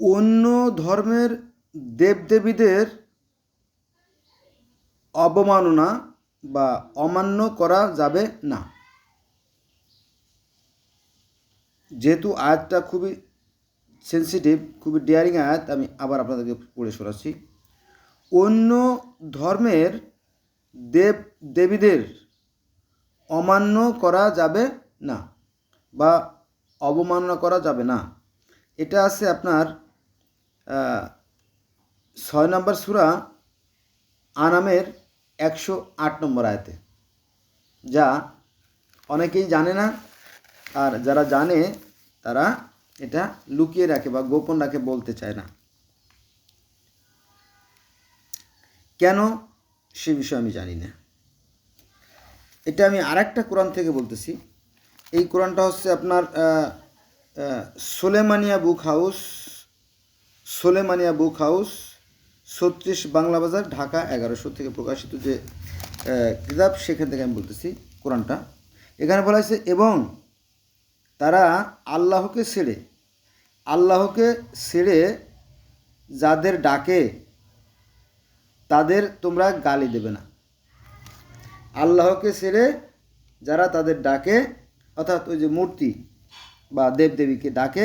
অন্য ধর্মের দেবদেবীদের অবমাননা বা অমান্য করা যাবে না। যেহেতু আয়াতটা খুবই সেন্সিটিভ খুবই ডেয়ারিং আয়াত, আমি আবার আপনাদেরকে পড়ে শোনাচ্ছি। অন্য ধর্মের দেব দেবীদের অমান্য করা যাবে না বা অবমাননা করা যাবে না। এটা আছে আপনার ছয় নম্বর সুরা আনামের একশো আট নম্বর আয়তে, যা অনেকেই জানে না, আর যারা জানে, তারা এটা লুকিয়ে রাখে বা গোপন রাখে বলতে চায় না। কেন সে বিষয়ে আমি জানি না। এটা আমি আরেকটা কোরআন থেকে বলতেছি। এই কোরআনটা হচ্ছে আপনার সোলেমানিয়া বুক হাউস সোলেমানিয়া বুক হাউস, ছত্রিশ বাংলা বাজার, ঢাকা এগারোশো থেকে প্রকাশিত যে কিতাব, সেখান থেকে আমি বলতেছি কোরআনটা। এখানে বলা হয়েছে, এবং তারা আল্লাহকে ছেড়ে আল্লাহকে ছেড়ে যাদের ডাকে, তাদের তোমরা গালি দেবে না। আল্লাহকে ছেড়ে যারা তাদের ডাকে, অর্থাৎ ওই যে মূর্তি বা দেবদেবীকে ডাকে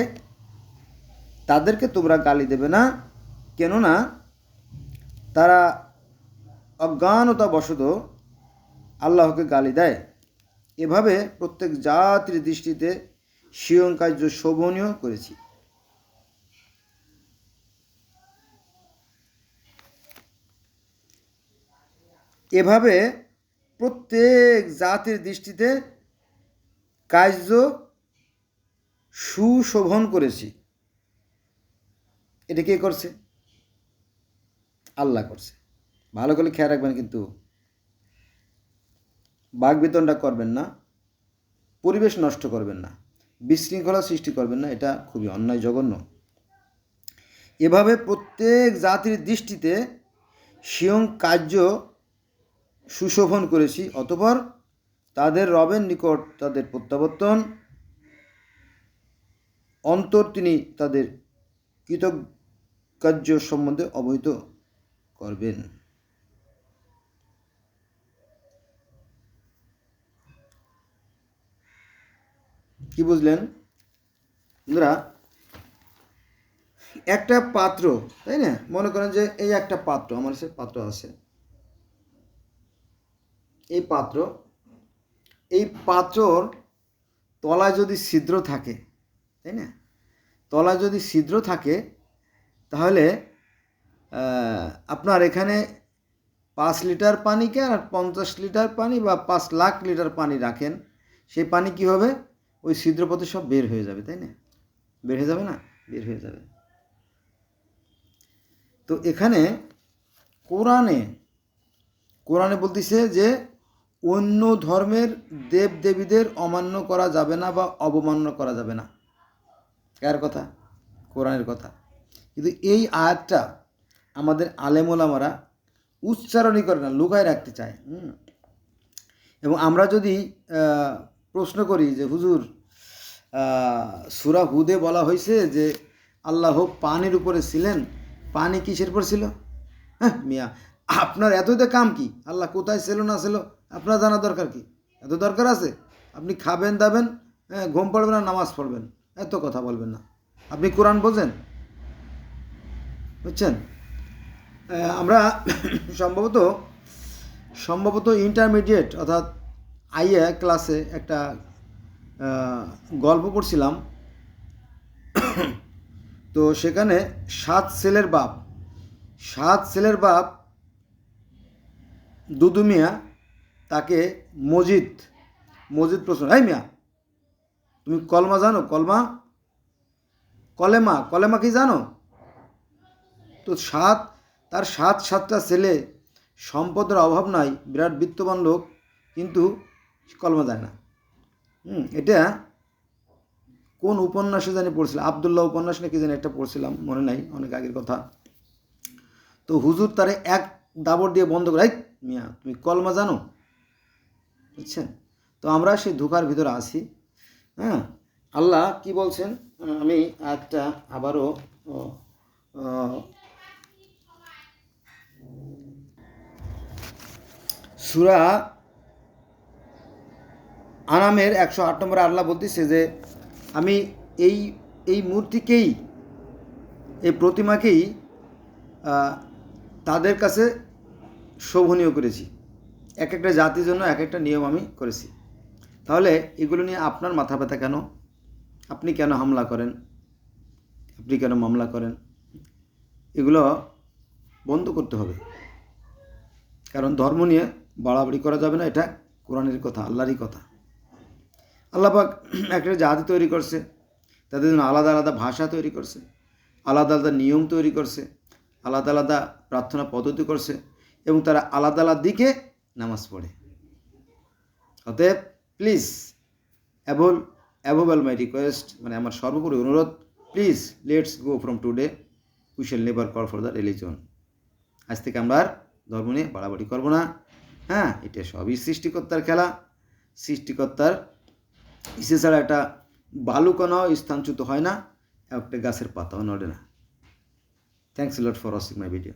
তাদেরকে তোমরা গালি দেবে না। কেননা তারা অজ্ঞানতা বশত আল্লাহকে গালি দেয়। এভাবে প্রত্যেক জাতির দৃষ্টিতে স্বয়ং কার্য শোভনীয় করেছি। এভাবে প্রত্যেক জাতির দৃষ্টিতে কার্য সুশোভন করেছি। এটা কে করছে? আল্লাহ করছে। ভালো করে খেয়াল রাখবেন কিন্তু। বাঘ বেতনটা করবেন না, পরিবেশ নষ্ট করবেন না, বিশৃঙ্খলা সৃষ্টি করবেন না, এটা খুবই অন্যায় জঘন্য। এভাবে প্রত্যেক জাতির দৃষ্টিতে স্বয়ং কার্য সুশোভন করেছি, অতপর তাদের রবের নিকট তাদের প্রত্যাবর্তন, অন্তর তিনি তাদের কৃতকার্য সম্বন্ধে অবহিত করবেন। কি বুঝলেন? বন্ধুরা, একটা পাত্র, তাই না? মনে করেন যে এই একটা পাত্র, আমার সে পাত্র আছে। এই পাত্র, এই পাত্রর তলায় যদি ছিদ্র থাকে, তাই না? তলায় যদি ছিদ্র থাকে তাহলে আপনার এখানে পাঁচ লিটার পানিকে আর পঞ্চাশ লিটার পানি বা পাঁচ লাখ লিটার পানি রাখেন, সেই পানি কী হবে? ওই ছিদ্রপথে সব বের হয়ে যাবে, তাই না? বের হয়ে যাবে না? বের হয়ে যাবে। তো এখানে কোরআনে কোরআনে বলতেছে যে, অন্য ধর্মের দেব দেবীদের অমান্য করা যাবে না বা অবমাননা করা যাবে না। কার কথা? কোরআনের কথা। কিন্তু এই আয়াতটা আমাদের আলেমোলামারা উচ্চারণই করে না, লুকায় রাখতে চায়। এবং আমরা যদি প্রশ্ন করি যে, হুজুর সুরা হুদে বলা হয়েছে যে, আল্লাহ পানির উপরে ছিলেন, পানি কিসের উপর ছিল? হ্যাঁ মিয়া, আপনার এততে কাম কি? আল্লাহ কোথায় ছিল, না ছিল? আপনার জানা দরকার কি? এত দরকার আছে? আপনি খাবেন, দাবেন হ্যাঁ ঘুম পড়বেন আর নামাজ পড়বেন, এত কথা বলবেন না। আপনি কোরআন বোঝেন? বুঝছেন? আমরা সম্ভবত সম্ভবত ইন্টারমিডিয়েট অর্থাৎ আইএ ক্লাসে একটা গল্প পড়ছিলাম। তো সেখানে সাত ছেলের বাপ, সাত ছেলের বাপ দুদু মিয়া, তাকে মজিদ মজিদ প্রশ্ন, এই মিয়া, তুমি কলমা জানো? কলমা? কলেমা? কলেমা কি জানো? তো সাত, তার সাত, সাতটা ছেলে, সম্পদের অভাব নাই, বিরাট বিত্তবান লোক, কিন্তু কলমা যায় না। হুম, এটা কোন উপন্যাসে জানি পড়ছিলাম, আবদুল্লাহ উপন্যাস নাকি জানি একটা পড়ছিলাম, মনে নাই, অনেক আগের কথা। তো হুজুর তারে এক দাবর দিয়ে বন্ধ করে মিয়া, তুমি কলমা জানো? বুঝছেন? তো আমরা সেই ধোকার ভিতরে আছি হ্যাঁ? আল্লাহ কি বলছেন? আমি একটা আবারও সুরা আনামের একশো আট নম্বরে আল্লাহ বলতেছে যে, আমি এই এই মূর্তিকেই, এই প্রতিমাকেই তাদের কাছে শোভনীয় করেছি। এক একটা জাতির জন্য এক একটা নিয়ম আমি করেছি। তাহলে এগুলো নিয়ে আপনার মাথা ব্যথা কেন? আপনি কেন হামলা করেন? আপনি কেন মামলা করেন? এগুলো বন্ধ করতে হবে। কারণ ধর্ম নিয়ে বাড়াবাড়ি করা যাবে না, এটা কোরআনের কথা, আল্লাহরই কথা। আল্লাপাক একটা জাতি তৈরি করছে, তাদের জন্য আলাদা আলাদা ভাষা তৈরি করছে, আলাদা আলাদা নিয়ম তৈরি করছে, আলাদা আলাদা প্রার্থনা পদ্ধতি করছে এবং তারা আলাদা আলাদা দিকে নামাজ পড়ে। অতএব প্লিজ, অ্যাভোল অ্যাভোবেল মাই রিকোয়েস্ট মানে আমার সর্বোপরি অনুরোধ, please let's go from today, we shall never call for the religion. আজ থেকে আমরা আর ধর্ম নিয়ে বাড়াবাড়ি করব না। হ্যাঁ এটা সবই সৃষ্টিকর্তার খেলা। সৃষ্টিকর্তার ইসে ছাড়া একটা বালুকণাও স্থানচ্যুত হয় না, একটা গাছের পাতাও নড়ে না। Thanks lot for watching my video